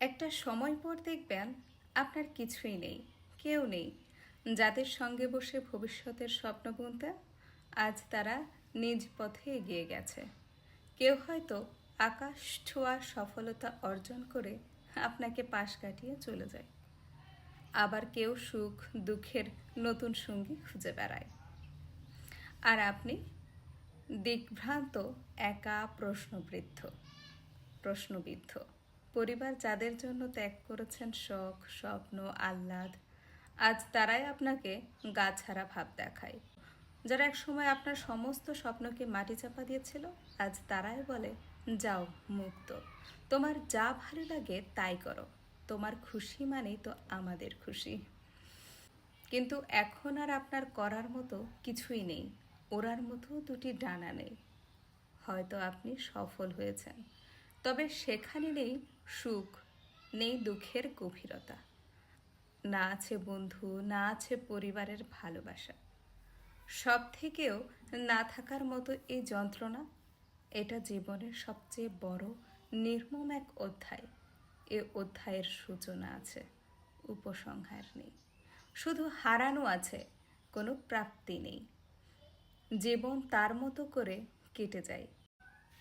একটা সময় পর দেখবেন আপনার কিছুই নেই, কেউ নেই। যাদের সঙ্গে বসে ভবিষ্যতের স্বপ্ন বুনতেন আজ তারা নিজ পথে এগিয়ে গেছে। কেউ হয়তো আকাশ ছোঁয়া সফলতা অর্জন করে আপনাকে পাশ কাটিয়ে চলে যায়। আবার কেউ সুখ, দুঃখের নতুন সঙ্গী খুঁজে বেড়ায়। আর আপনি দিগ্ভ্রান্ত একা প্রশ্নবৃদ্ধ প্রশ্নবিদ্ধ। পরিবার যাদের জন্য ত্যাগ করেছেন শখ স্বপ্ন, আহ্লাদ, আজ তারাই আপনাকে গা ছাড়া ভাব দেখায়। যারা এক সময় আপনার সমস্ত স্বপ্নকে মাটি চাপা দিয়েছিল, আজ তারাই বলে, যাও, মুক্ত। তোমার যা ভালো লাগে তাই করো। তোমার খুশি মানেই তো আমাদের খুশি। কিন্তু এখন আর আপনার করার মতো কিছুই নেই। ওরার মতো দুটি ডানা নেই। হয়তো আপনি সফল হয়েছেন। তবে সেখানে নেই সুখ, নেই দুঃখের গভীরতা। না আছে বন্ধু, না আছে পরিবারের ভালোবাসা। সব থেকেও না থাকার মতো এই যন্ত্রণা, এটা জীবনের সবচেয়ে বড়, নির্মম এক অধ্যায়। এ অধ্যায়ের সূচনা আছে, উপসংহার নেই। শুধু হারানো আছে, কোনো প্রাপ্তি নেই। জীবন তার মতো করে কেটে যায়।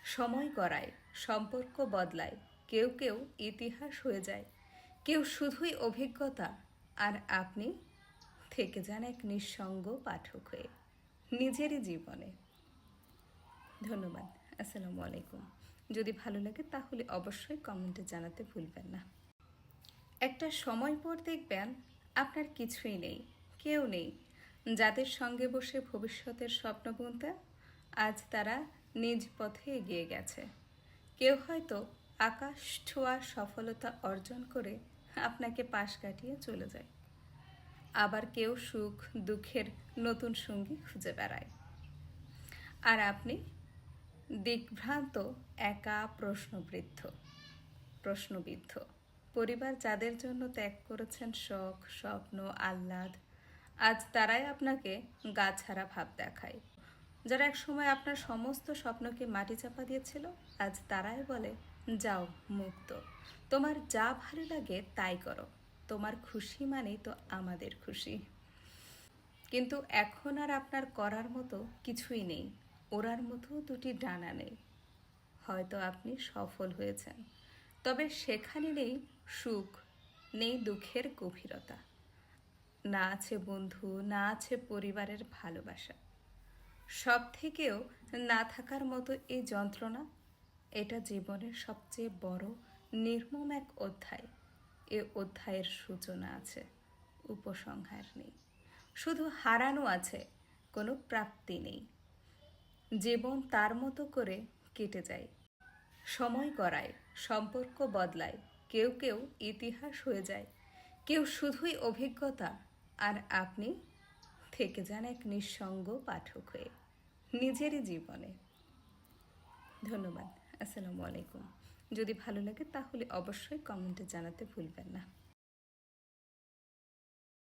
সময় গড়ায়, সম্পর্ক বদলায় কেউ কেউ ইতিহাস হয়ে যায়। কেউ শুধুই অভিজ্ঞতা, আর আপনি থেকে যান এক নিঃসঙ্গ পাঠক হয়ে নিজেরই জীবনে। ধন্যবাদ, আসসালামু আলাইকুম। যদি ভালো লাগে তাহলে অবশ্যই কমেন্টে জানাতে ভুলবেন না। একটা সময় পর দেখবেন আপনার কিছুই নেই, কেউ নেই। যাদের সঙ্গে বসে ভবিষ্যতের স্বপ্ন বুনতেন আজ তারা নিজ পথে এগিয়ে গেছে। কেউ হয়তো আকাশ ছোঁয়া সফলতা অর্জন করে আপনাকে পাশ কাটিয়ে চলে যায়। আবার কেউ সুখ, দুঃখের নতুন সঙ্গী খুঁজে বেড়ায়। আর আপনি দিগ্ভ্রান্ত একা প্রশ্নবৃদ্ধ প্রশ্নবিদ্ধ। পরিবার যাদের জন্য ত্যাগ করেছেন শখ, স্বপ্ন, আহ্লাদ, আজ তারাই আপনাকে গা ছাড়া ভাব দেখায়। যারা এক সময় আপনার সমস্ত স্বপ্নকে মাটি চাপা দিয়েছিল, আজ তারাই বলে, যাও, মুক্ত। তোমার যা ভালো লাগে তাই করো। তোমার খুশি মানেই তো আমাদের খুশি। কিন্তু এখন আর আপনার করার মতো কিছুই নেই। ওরার মতো দুটি ডানা নেই। হয়তো আপনি সফল হয়েছেন। তবে সেখানে নেই সুখ, নেই দুঃখের গভীরতা। না আছে বন্ধু, না আছে পরিবারের ভালোবাসা। সব থেকেও না থাকার মতো এই যন্ত্রণা, এটা জীবনের সবচেয়ে বড় নির্মম এক অধ্যায়। এ অধ্যায়ের সূচনা আছে, উপসংহার নেই। শুধু হারানো আছে, কোনো প্রাপ্তি নেই। জীবন তার মতো করে কেটে যায়। সময় গড়ায়, সম্পর্ক বদলায়, কেউ কেউ ইতিহাস হয়ে যায়। কেউ শুধুই অভিজ্ঞতা, আর আপনি থেকে যান এক নিঃসঙ্গ পাঠক হয়ে নিজেরই জীবনে। ধন্যবাদ। আসসালামু আলাইকুম। যদি ভালো লাগে তাহলে অবশ্যই কমেন্টে জানাতে ভুলবেন না।